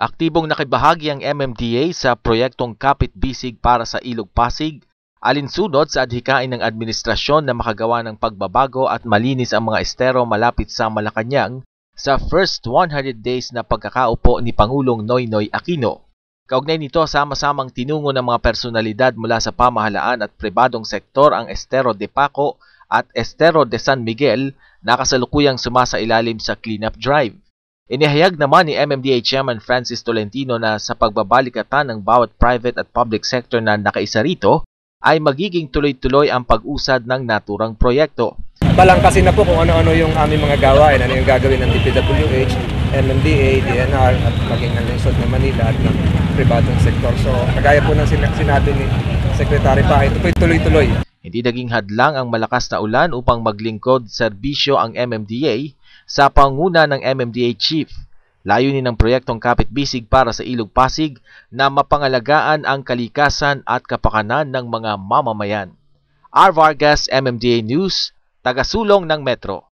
Aktibong nakibahagi ang MMDA sa proyektong Kapit Bisig para sa Ilog Pasig, alinsunod sa adhikain ng administrasyon na makagawa ng pagbabago at malinis ang mga estero malapit sa Malacanang sa first 100 days na pagkakaupo ni Pangulong Noynoy Aquino. Kaugnay nito, sama-samang tinungo ng mga personalidad mula sa pamahalaan at pribadong sektor ang Estero de Paco at Estero de San Miguel na kasalukuyang sumasailalim sa cleanup drive. Inihayag naman ni MMDA Chairman Francis Tolentino na sa pagbabalikatan ng bawat private at public sector na nakaisa rito ay magiging tuloy-tuloy ang pag-usad ng naturang proyekto. Balangkasin na po kung ano-ano yung aming mga gawain, ano yung gagawin ng DPWH, MMDA, DNR, at maging ng lungsod ng Manila at ng pribadong sektor. So, kagaya po ng sinabi ni Secretary pa, ito po'y tuloy-tuloy. Hindi naging hadlang ang malakas na ulan upang maglingkod serbisyo ang MMDA sa panguna ng MMDA Chief. Layunin ng proyektong Kapit Bisig para sa Ilog Pasig na mapangalagaan ang kalikasan at kapakanan ng mga mamamayan. R. Vargas, MMDA News, tagasulong ng Metro.